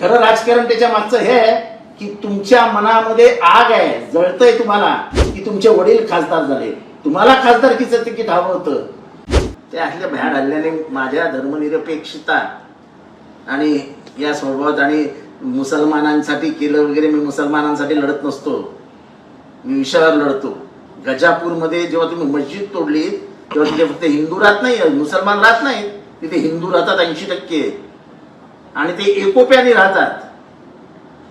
खरं राजकारण त्याच्या मागचं हे आहे की तुमच्या मनामध्ये आग आहे जळतंय तुम्हाला की तुमचे वडील खासदार झाले. तुम्हाला खासदारकीचं तिकीट हवं होतं. ते असल्या भ्याड हल्ल्याने माझ्या धर्मनिरपेक्षता आणि या स्वभावात आणि मुसलमानांसाठी केलं वगैरे मी मुसलमानांसाठी लढत नसतो. मी विषयावर लढतो. गजापूरमध्ये जेव्हा तुम्ही मस्जिद तोडली तेव्हा तिथे फक्त हिंदू राहत नाही मुसलमान राहत नाही तिथे हिंदू राहतात ऐंशी टक्के. आणि ते एकोप्याने राहतात.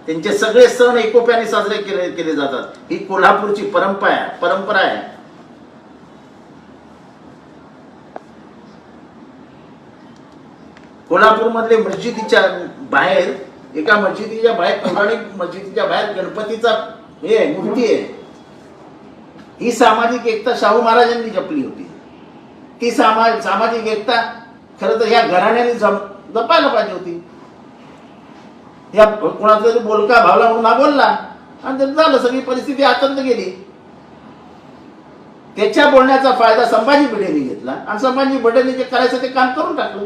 त्यांचे सगळे सण एकोप्याने साजरे केले केले जातात. ही कोल्हापूरची परंपरा आहे. परंपरा आहे. कोल्हापूरमधले मस्जिदीच्या बाहेर एका मस्जिदीच्या बाहेर पौराणिक मस्जिदीच्या बाहेर गणपतीचा हे आहे, मूर्ती आहे. ही सामाजिक एकता शाहू महाराजांनी जपली होती. ती सामा सामाजिक एकता खरं तर या घराण्याने जम जपायला पाहिजे होती. या कुणाचा तरी बोलका भावला म्हणून हा बोलला. आणि ते झालं सगळी परिस्थिती आतंत गेली. त्याच्या बोलण्याचा फायदा संभाजी भिडेने घेतला. आणि संभाजी भिडेने जे करायचं ते काम करून टाकलं.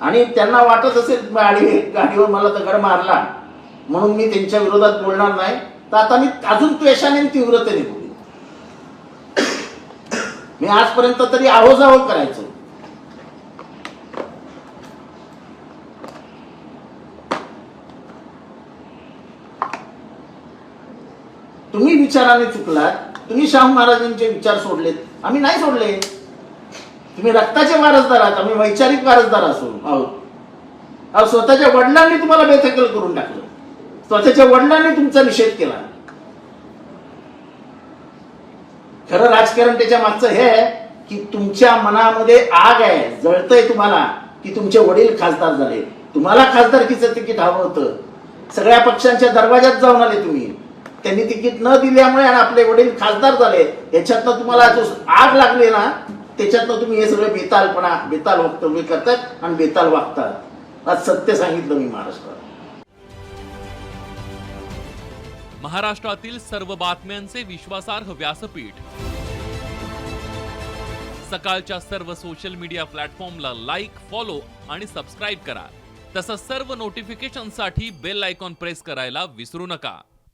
आणि त्यांना वाटत असेल गाडी गाडीवर मला दगड मारला. म्हणून मी त्यांच्या विरोधात बोलणार नाही. तर आता मी अजून त्वेषाने तीव्रतेने बोलेन. मी आजपर्यंत तरी आहोजाहो करायचो. तुम्ही विचाराने चुकलात तुम्ही शाहू महाराजांचे विचार सोडलेत आम्ही नाही सोडले. तुम्ही रक्ताचे वारसदार आहात आम्ही वैचारिक वारसदार असो आहोत. अहो स्वतःच्या वडिलांनी तुम्हाला बेथकल करून टाकलं. स्वतःच्या वडिलांनी तुमचा निषेध केला. खरं राजकारण त्याच्या मागचं हे आहे की तुमच्या मनामध्ये आग आहे जळतंय तुम्हाला की तुमचे वडील खासदार झाले. तुम्हाला खासदारकीचं तिकीट हवं होतं. सगळ्या पक्षांच्या दरवाज्यात जाऊन आले तुम्ही. त्यांनी तिकीट न दिल्यामुळे आणि आपले वडील खासदार झाले याच्यातनं तुम्हाला जो आग लागली ना त्याच्यातनं तुम्ही हे सगळे बेतालपणा बेताल वक्तव्य करतात आणि बेताल वागतात. आज सत्य सांगितलं मी महाराष्ट्रात महाराष्ट्रातील सर्व बातम्यांचे विश्वासार्ह व्यासपीठ. सकाळच्या सर्व सोशल मीडिया प्लॅटफॉर्मला लाईक फॉलो आणि सबस्क्राईब करा. तसंच सर्व नोटिफिकेशनसाठी बेल आयकॉन प्रेस करायला विसरू नका.